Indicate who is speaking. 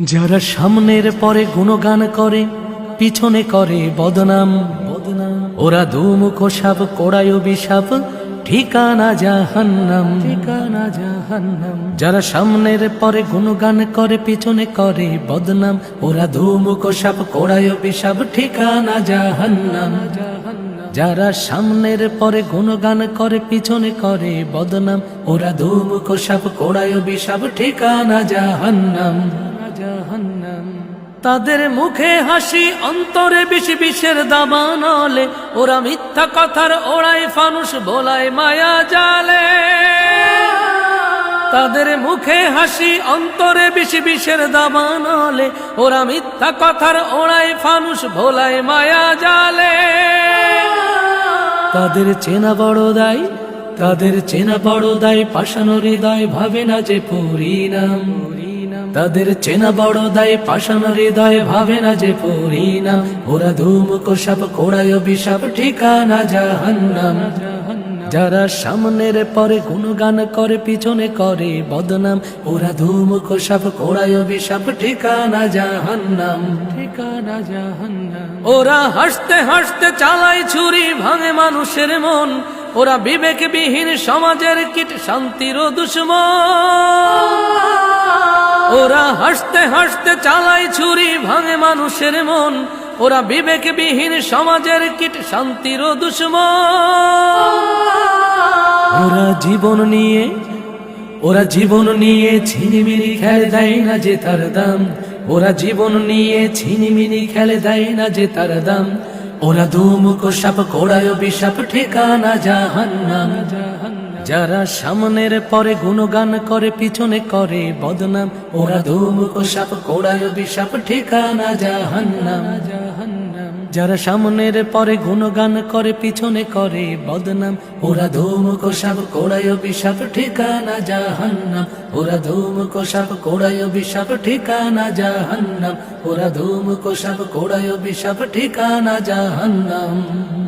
Speaker 1: যারা সামনের পরে গুণগান করে, পিছনে করে বদনাম। বদনাম ওরা দুমুখ সাপ কোড়ায় বিষাপ, ঠিকানা জাহান্নাম। ঠিকানা জাহান্নাম যারা সামনের পরে গুণগান করে, পিছনে করে বদনাম। ওরা দুমুখ সাপ কোড়ায় বিষাপ, ঠিকানা জাহান্নাম। যারা সামনের পরে গুণগান করে, পিছনে করে বদনাম। ওরা দুমুখ সাপ কোড়ায় বিষাপ, ঠিকানা জাহান্নাম। জাহান্নাম। তাদের মুখে হাসি, অন্তরে বেশি বিষের দাবা নলে। ওরা মিথ্যা কথার ওড়ায়, ফানুষ বোলায়, মায়া জালে। তাদের মুখে হাসি, অন্তরে বেশি বিষের দাবা নলে। ওরা মিথ্যা কথার ওড়ায় ফানুস ভোলায় মায়া জালে। তাদের চেনা বড় দায়, তাদের চেনা বড় দায় পাশানো হৃদয় ভাবে না যে পরিণাম। তাদের চেনা বড় দায় পাশানো হৃদয় ভাবে না যে পরিণাম। ওরা ধুমুক সাপ কোড়ায় বিষাপ ঠিকানা জাহান্নাম। যারা সামনের পরে গুণগান করে পিছনে করে বদনাম ওরা ধুমুক সাপ কোড়ায় বিষাপ ঠিকানা জাহান্নাম। ঠিকানা জাহান্নাম। ওরা হাসতে হাসতে চালায় ছুরি ভাঙে মানুষের মন। ওরা বিবেকবিহীন সমাজের কীট শান্তির দুশ্মন। ওরা হাসতে হাসতে চালায় ছুরি ভাঙে মানুষের মন। ওরা বিবেকবিহীন সমাজের কীট শান্তির দুশ্মন। ওরা জীবন নিয়ে, ওরা জীবন নিয়ে ছিনিমিনি খেলে দেয় না যে তার দাম। ওরা জীবন নিয়ে ছিনিমিনি খেলে দেয় না যে তার দাম। ওরা দুমুখ সাপ, কোড়ায় বিষাপ ঠিকানা জাহান্নাম। যারা সামনের পরে গুণগান করে, পিছনে করে বদনাম, ওরা দুমুখ সাপ, কোড়ায় বিষাপ ঠিকানা জাহান্নাম জাহান্নাম। যারা সামনের পরে গুণগান করে, পিছনে করে বদনাম, ওরা ধূম কোষাব কোড়ায় বিষাপ ঠিকানা জাহান্নাম। ওরা ধূম কোষাব কোড়ায় বিষাপ ঠিকানা জাহান্নাম। ওরা ধূম কোষাব কোড়ায় বিষাপ ঠিকানা জাহান্নাম।